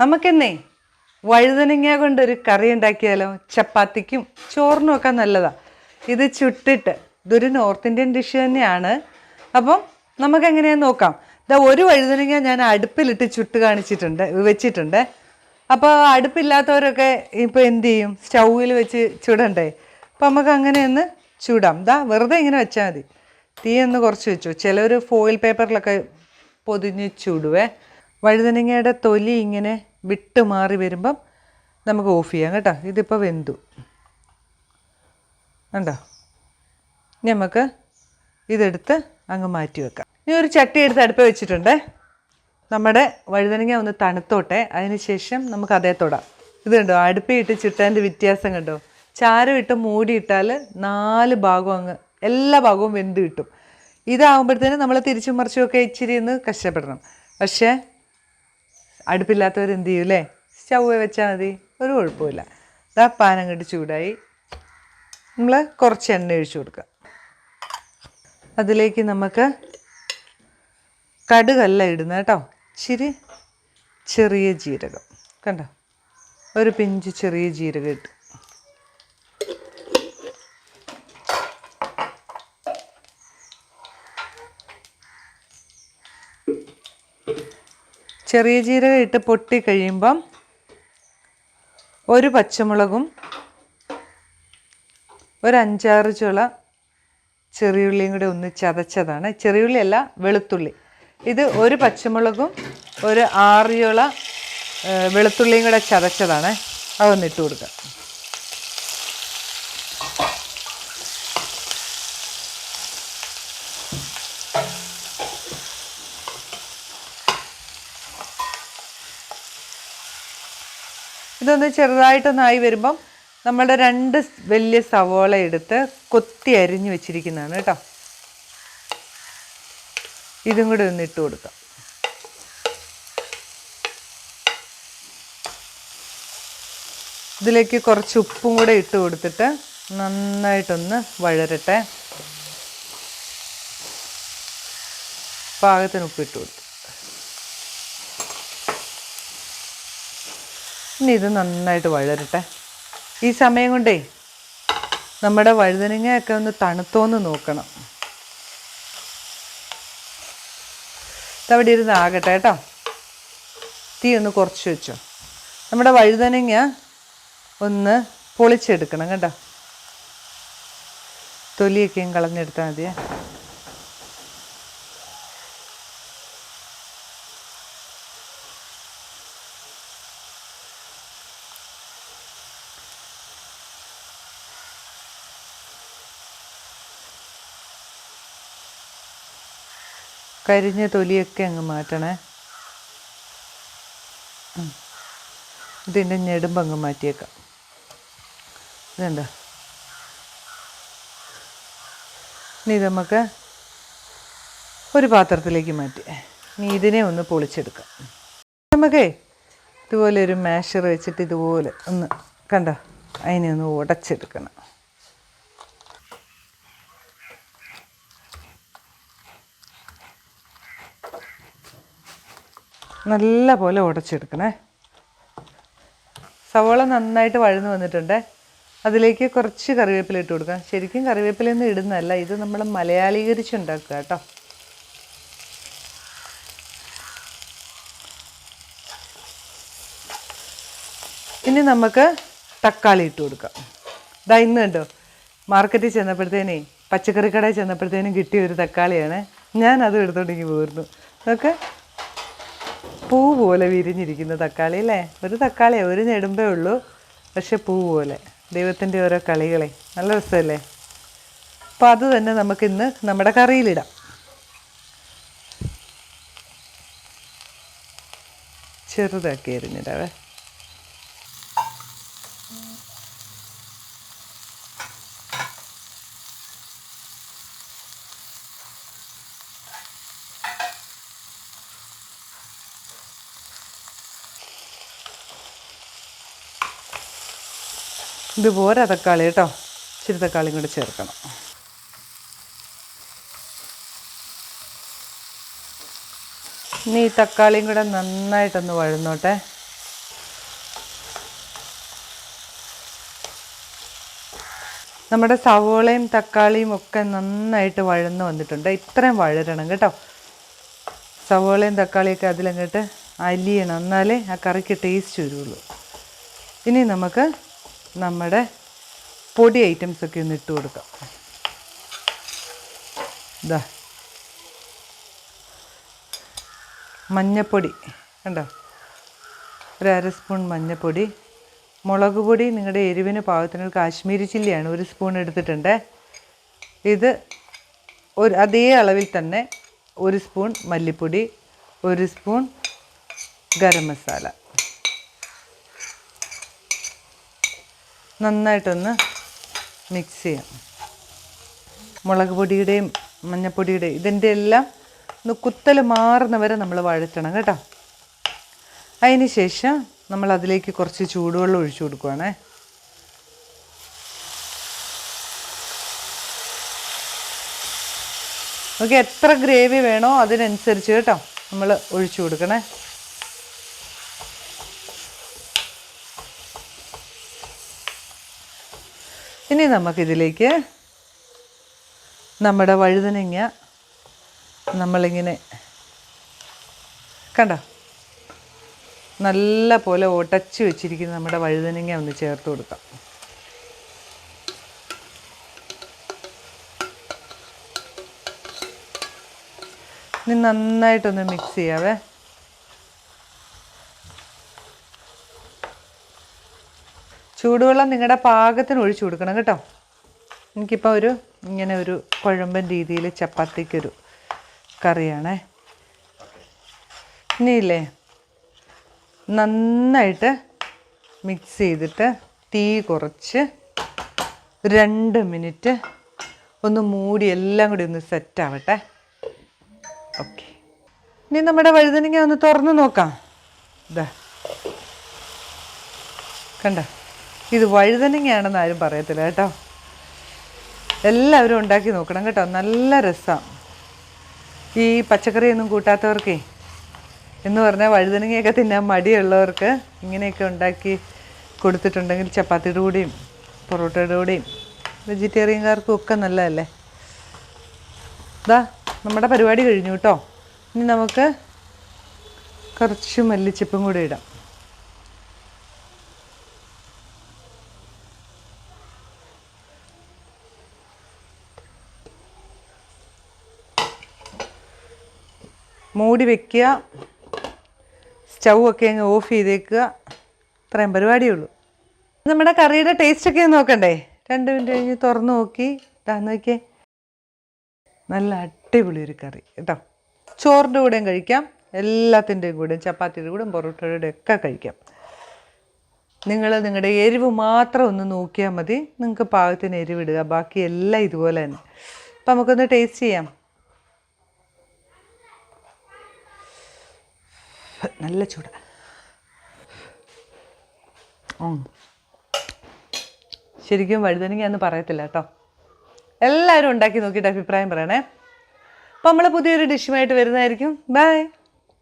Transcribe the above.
നമുക്കെന്നേ വഴുതനങ്ങ കൊണ്ടൊരു കറി ഉണ്ടാക്കിയാലോ? ചപ്പാത്തിക്കും ചോറിനും ഒക്കെ നല്ലതാ. ഇത് ചുട്ടിട്ട് ഇതൊരു നോർത്ത് ഇന്ത്യൻ ഡിഷ് തന്നെയാണ്. അപ്പം നമുക്ക് എങ്ങനെയാന്ന് നോക്കാം. ഇതാ ഒരു വഴുതനങ്ങ ഞാൻ അടുപ്പിലിട്ട് ചുട്ട് കാണിച്ചിട്ടുണ്ട് വെച്ചിട്ടുണ്ട്. അപ്പോൾ അടുപ്പില്ലാത്തവരൊക്കെ ഇപ്പോൾ എന്ത് ചെയ്യും? സ്റ്റൗവിൽ വെച്ച് ചുടണ്ടേ? അപ്പം നമുക്ക് അങ്ങനെ ഒന്ന് ചൂടാം. ദാ വെറുതെ ഇങ്ങനെ വെച്ചാൽ മതി. തീ ഒന്ന് കുറച്ച് വെച്ചു. ചിലർ ഫോയിൽ പേപ്പറിലൊക്കെ പൊതിഞ്ഞ് ചൂടുവേ. വഴുതനങ്ങയുടെ തൊലി ഇങ്ങനെ വിട്ട് മാറി വരുമ്പം നമുക്ക് ഓഫ് ചെയ്യാം കേട്ടോ. ഇതിപ്പോൾ വെന്തു. ഇനി നമുക്ക് ഇതെടുത്ത് അങ്ങ് മാറ്റി വെക്കാം. ഇനി ഒരു ചട്ടി എടുത്ത് അടുപ്പ് വെച്ചിട്ടുണ്ട്. നമ്മുടെ വഴുതനങ്ങ ഒന്ന് തണുത്തോട്ടെ. അതിനുശേഷം നമുക്ക് അതേ തൊടാം. ഇത് കണ്ടോ? അടുപ്പിയിട്ട് ചിട്ടേന്റെ വ്യത്യാസം കണ്ടോ? ചാരം ഇട്ട് മൂടിയിട്ടാൽ നാല് ഭാഗവും അങ്ങ് എല്ലാ ഭാഗവും വെന്ത് കിട്ടും. ഇതാകുമ്പോഴത്തേനും നമ്മൾ തിരിച്ചും മറിച്ചുമൊക്കെ ഇച്ചിരി ഒന്ന് കഷ്ടപ്പെടണം. പക്ഷേ അടുപ്പില്ലാത്തവർ എന്ത് ചെയ്യും അല്ലേ സ്റ്റൗവ് വെച്ചാൽ മതി. ഒരു കുഴപ്പമില്ല ഇതാ പാൻ അങ്ങോട്ട് ചൂടായി. നമ്മൾ കുറച്ച് എണ്ണ ഒഴിച്ചു കൊടുക്കുക അതിലേക്ക് നമുക്ക് കടുകല്ല ഇടുന്നത് കേട്ടോ. ഇച്ചിരി ചെറിയ ജീരകം. കണ്ടോ? ഒരു പിഞ്ച് ചെറിയ ജീരകം ഇട്ടു. ചെറിയ ജീരകം ഇട്ട് പൊട്ടി കഴിയുമ്പം ഒരു പച്ചമുളകും ഒരു അഞ്ചാറ് ചുള ചെറിയുള്ളിയും കൂടി ഒന്ന് ചതച്ചതാണ്. ചെറിയുള്ളിയല്ല വെളുത്തുള്ളി. ഇത് ഒരു പച്ചമുളകും ഒരു ആറിയോള വെളുത്തുള്ളിയും കൂടെ ചതച്ചതാണ്. അതൊന്നിട്ട് കൊടുക്കുക ഇതൊന്ന് ചെറുതായിട്ടൊന്നായി വരുമ്പം നമ്മളുടെ രണ്ട് വലിയ സവോള എടുത്ത് കൊത്തി അരിഞ്ഞു വെച്ചിരിക്കുന്നതാണ് കേട്ടോ. ഇതും കൂടെ ഒന്ന് ഇട്ട് കൊടുക്കാം. ഇതിലേക്ക് കുറച്ച് ഉപ്പും കൂടെ ഇട്ട് കൊടുത്തിട്ട് നന്നായിട്ടൊന്ന് വഴരട്ടെ പാകത്തിന് ഉപ്പ് ഇട്ട് കൊടുത്തു. ഇനി ഇത് നന്നായിട്ട് വഴരട്ടെ ഈ സമയം കൊണ്ടേ നമ്മുടെ വഴുതനങ്ങയൊക്കെ ഒന്ന് തണുത്തോന്ന് നോക്കണം. ഇതവിടെ ഇരുന്ന് ആകട്ടെ കേട്ടോ. തീ ഒന്ന് കുറച്ച് വെച്ചോ. നമ്മുടെ വഴുതനങ്ങ ഒന്ന് പൊളിച്ചെടുക്കണം കേട്ടോ. തൊലിയൊക്കെയും കളഞ്ഞെടുത്താൽ മതിയേ. കരിഞ്ഞ തൊലിയൊക്കെ അങ്ങ് മാറ്റണേ. ഇതിന്റെ ഞെടുമ്പ് അങ്ങ് മാറ്റിയേക്കാം. ഇതുണ്ടോ ഇനി നമുക്ക് ഒരു പാത്രത്തിലേക്ക് മാറ്റി. ഇനി ഇതിനെ ഒന്ന് പൊളിച്ചെടുക്കാം. നമുക്കേ ഇതുപോലെ ഒരു മാഷർ വെച്ചിട്ട് ഇതുപോലെ ഒന്ന് കണ്ടോ? അതിനെ ഒന്ന് ഉടച്ചെടുക്കണം. നല്ല പോലെ ഉടച്ചെടുക്കണേ. സവോള നന്നായിട്ട് വഴന്നു വന്നിട്ടുണ്ട്. അതിലേക്ക് കുറച്ച് കറിവേപ്പില ഇട്ട് കൊടുക്കാം. ശരിക്കും കറിവേപ്പിലൊന്നും ഇടുന്നതല്ല ഇത് നമ്മൾ മലയാളീകരിച്ചുണ്ടാക്കുക കേട്ടോ. ഇനി നമുക്ക് തക്കാളി ഇട്ട് കൊടുക്കാം. ഇതാ ഇന്ന് കണ്ടോ മാർക്കറ്റിൽ ചെന്നപ്പോഴത്തേനേ പച്ചക്കറി കടയിൽ ചെന്നപ്പോഴത്തേനും കിട്ടിയ ഒരു തക്കാളിയാണ്. ഞാൻ അത് എടുത്തോണ്ടെങ്കിൽ പോയിരുന്നു നോക്ക് പൂ പോലെ വിരിഞ്ഞിരിക്കുന്ന തക്കാളി അല്ലേ? ഒരു തക്കാളി ഒരു നെടുമ്പേ ഉള്ളൂ. പക്ഷെ പൂ പോലെ. ദൈവത്തിന്റെ ഓരോ കളികളെ. നല്ല രസമല്ലേ? അപ്പോൾ അത് തന്നെ നമുക്കിന്ന് നമ്മുടെ കറിയിലിടാം. ചെറുതാക്കി എറിഞ്ഞിടാവേ ഇതുപോലെ തക്കാളി കേട്ടോ. ഇച്ചിരി തക്കാളിയും കൂടി ചേർക്കണം. ഇനി ഈ തക്കാളിയും കൂടെ നന്നായിട്ടൊന്ന് വഴന്നോട്ടെ. നമ്മുടെ സവോളയും തക്കാളിയും ഒക്കെ നന്നായിട്ട് വഴന്ന് വന്നിട്ടുണ്ട്. ഇത്രയും വഴരണം കേട്ടോ. സവോളയും തക്കാളിയൊക്കെ അതിലങ്ങോട്ട് അലിയണം. എന്നാലേ ആ കറിക്ക് ടേസ്റ്റ് വരുള്ളൂ. ഇനി നമുക്ക് നമ്മുടെ പൊടി ഐറ്റംസൊക്കെ ഒന്ന് ഇട്ട് കൊടുക്കാം. ഇതാ മഞ്ഞപ്പൊടി. കണ്ടോ? ഒരു അര സ്പൂൺ മഞ്ഞപ്പൊടി. മുളക് പൊടി നിങ്ങളുടെ എരിവിന് പാകത്തിന് കാശ്മീരി ചില്ലിയാണ്. ഒരു സ്പൂൺ എടുത്തിട്ടുണ്ട്. ഇത് ഒരു അതേ അളവിൽ തന്നെ ഒരു സ്പൂൺ മല്ലിപ്പൊടി ഒരു സ്പൂൺ ഗരം മസാല. നന്നായിട്ടൊന്ന് മിക്സ് ചെയ്യാം. മുളക് പൊടിയുടെയും മഞ്ഞപ്പൊടിയുടെയും ഇതിന്റെ എല്ലാം ഒന്ന് കുത്തൽ മാറുന്ന വരെ നമ്മൾ വഴറ്റണം കേട്ടോ. അതിന് ശേഷം നമ്മൾ അതിലേക്ക് കുറച്ച് ചൂടുവെള്ളം ഒഴിച്ചു കൊടുക്കുവാണേ. നമുക്ക് എത്ര ഗ്രേവി വേണോ അതിനനുസരിച്ച് കേട്ടോ നമ്മൾ ഒഴിച്ചു കൊടുക്കണേ. ഇനി നമുക്കിതിലേക്ക് നമ്മുടെ വഴുതനങ്ങ നമ്മളിങ്ങനെ കണ്ടോ? നല്ല പോലെ ഒടച്ച് വെച്ചിരിക്കുന്ന നമ്മുടെ വഴുതനങ്ങ ഒന്ന് ചേർത്ത് കൊടുക്കാം. ഇനി നന്നായിട്ടൊന്ന് മിക്സ് ചെയ്യാവേ. ചൂടുവെള്ളം നിങ്ങളുടെ പാകത്തിന് ഒഴിച്ചു കൊടുക്കണം കേട്ടോ. എനിക്കിപ്പോൾ ഒരു ഇങ്ങനെ ഒരു കുഴമ്പൻ രീതിയിൽ ചപ്പാത്തിക്കൊരു കറിയാണേ. ഇനിയില്ലേ നന്നായിട്ട് മിക്സ് ചെയ്തിട്ട് തീ കുറച്ച് രണ്ട് മിനിറ്റ് ഒന്ന് മൂടി എല്ലാം കൂടി ഒന്ന് സെറ്റ് ആവട്ടെ. ഓക്കെ ഇനി നമ്മുടെ വഴുതനങ്ങ ഒന്ന് തുറന്ന് നോക്കാം. ഇതാ കണ്ട? ഇത് വഴുതനങ്ങയാണെന്ന് ആരും പറയത്തില്ല കേട്ടോ. എല്ലാവരും ഉണ്ടാക്കി നോക്കണം കേട്ടോ. നല്ല രസമാണ് ഈ പച്ചക്കറിയൊന്നും കൂട്ടാത്തവർക്കേ എന്ന് പറഞ്ഞാൽ വഴുതനങ്ങയൊക്കെ തിന്നാൻ മടിയുള്ളവർക്ക് ഇങ്ങനെയൊക്കെ ഉണ്ടാക്കി കൊടുത്തിട്ടുണ്ടെങ്കിൽ ചപ്പാത്തിയുടെ കൂടെയും പൊറോട്ടയുടെ കൂടെയും വെജിറ്റേറിയൻകാർക്കും ഒക്കെ നല്ലതല്ലേ? ഇതാ നമ്മുടെ പരിപാടി കഴിഞ്ഞു കേട്ടോ. ഇനി നമുക്ക് കുറച്ച് മല്ലിച്ചപ്പും കൂടി ഇടാം. മൂടി വെക്കുക. സ്റ്റൗ ഒക്കെ അങ്ങ് ഓഫ് ചെയ്തേക്കുക. ഇത്രയും പരിപാടിയുള്ളൂ. നമ്മുടെ കറിയുടെ ടേസ്റ്റ് ഒക്കെ നോക്കണ്ടേ? രണ്ട് മിനിറ്റ് കഴിഞ്ഞ് തുറന്ന് നോക്കി. ഇതാ നോക്കിയേ. നല്ല അടിപൊളി ഒരു കറി. കേട്ടോ. ചോറിന്റെ കൂടെയും കഴിക്കാം. എല്ലാത്തിന്റെയും കൂടെയും ചപ്പാത്തിയുടെ കൂടെയും പൊറോട്ടയുടെ ഒക്കെ കഴിക്കാം. നിങ്ങൾ നിങ്ങളുടെ എരിവ് മാത്രം ഒന്ന് നോക്കിയാൽ മതി. നിങ്ങൾക്ക് പാകത്തിന് എരിവിടുക ബാക്കി എല്ലാം ഇതുപോലെ തന്നെ. അപ്പം നമുക്കൊന്ന് ടേസ്റ്റ് ചെയ്യാം. നല്ല ചൂട്. ശരിക്കും വഴുതനങ്ങ എന്ന് പറയത്തില്ല കേട്ടോ. എല്ലാവരും ഉണ്ടാക്കി നോക്കിയിട്ട് അഭിപ്രായം പറയണേ. അപ്പോൾ നമ്മൾ പുതിയൊരു ഡിഷുമായിട്ട് വരുന്നതായിരിക്കും. ബൈ